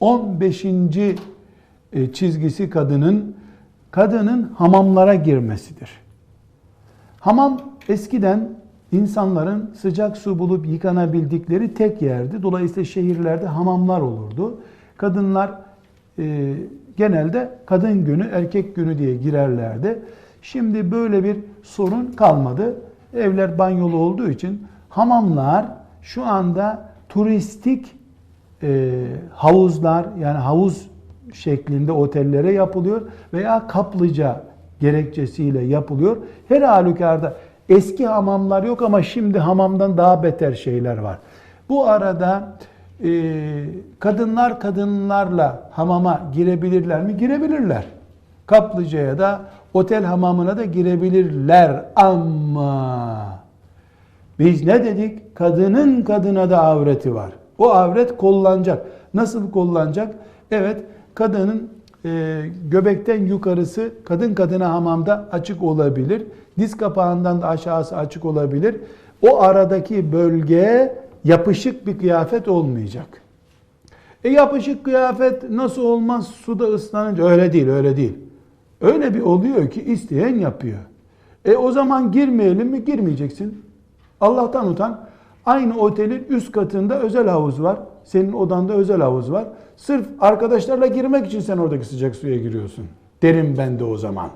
15. e, çizgisi kadının kadının hamamlara girmesidir. Hamam eskiden insanların sıcak su bulup yıkanabildikleri tek yerdi. Dolayısıyla şehirlerde hamamlar olurdu. Kadınlar e, genelde kadın günü, erkek günü diye girerlerdi. Şimdi böyle bir sorun kalmadı. Evler banyolu olduğu için hamamlar şu anda turistik e, havuzlar yani havuz şeklinde otellere yapılıyor veya kaplıca gerekçesiyle yapılıyor. Her halükarda eski hamamlar yok ama şimdi hamamdan daha beter şeyler var. Bu arada e, kadınlar kadınlarla hamama girebilirler mi? Girebilirler. Kaplıcaya da otel hamamına da girebilirler ama biz ne dedik? Kadının kadına da avreti var. O avret kollanacak. Nasıl kollanacak? Evet, kadının e, göbekten yukarısı kadın kadına hamamda açık olabilir. Diz kapağından da aşağısı açık olabilir. O aradaki bölge yapışık bir kıyafet olmayacak. E yapışık kıyafet nasıl olmaz suda ıslanınca? Öyle değil, öyle değil. Öyle bir oluyor ki isteyen yapıyor. E o zaman girmeyelim mi? Girmeyeceksin. Allah'tan utan. Aynı otelin üst katında özel havuz var. Senin odanda özel havuz var. Sırf arkadaşlarla girmek için sen oradaki sıcak suya giriyorsun. Derim ben de o zaman.